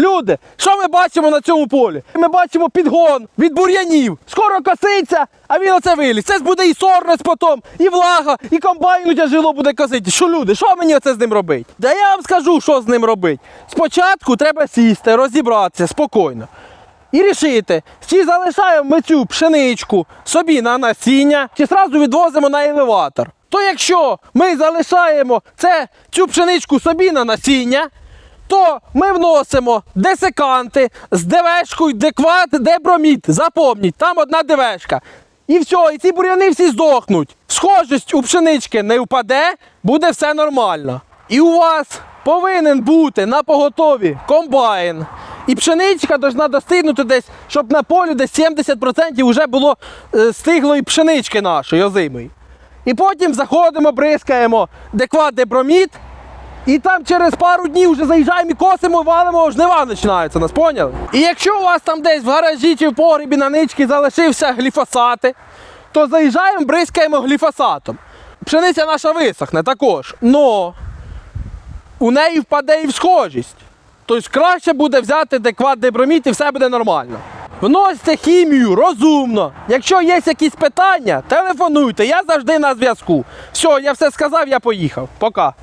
Люди, що ми бачимо на цьому полі? Ми бачимо підгон від бур'янів. Скоро коситься, а він оце виліз. Це ж буде і сорнець потім, і влага, і комбайну тяжело буде косити. Що люди, що мені оце з ним робити? Да я вам скажу, що з ним робити. Спочатку треба сісти, розібратися спокійно. І рішити, чи залишаємо ми цю пшеничку собі на насіння, чи зразу відвозимо на елеватор. То якщо ми залишаємо це, цю пшеничку собі на насіння, то ми вносимо десиканти з ДВшкою декват дебромід. Запомніть, там одна ДВшка. І все, і ці бур'яни всі здохнуть. Схожість у пшенички не впаде, буде все нормально. І у вас повинен бути на поготові комбайн. І пшеничка должна достигнути десь, щоб на полі десь 70% вже було е, стиглої пшенички нашої озимої. І потім заходимо, бризкаємо декват дебромід, і там через пару днів вже заїжджаємо і косимо, валимо, жнива починаються, нас поняли? І якщо у вас там десь в гаражі чи в погрібі на ничці залишився гліфосати, то заїжджаємо, бризкаємо гліфосатом. Пшениця наша висохне також. Но у неї впаде і всхожість. Тобто краще буде взяти декват деброміт і все буде нормально. Вносьте хімію розумно. Якщо є якісь питання, телефонуйте, я завжди на зв'язку. Все, я все сказав, я поїхав. Пока.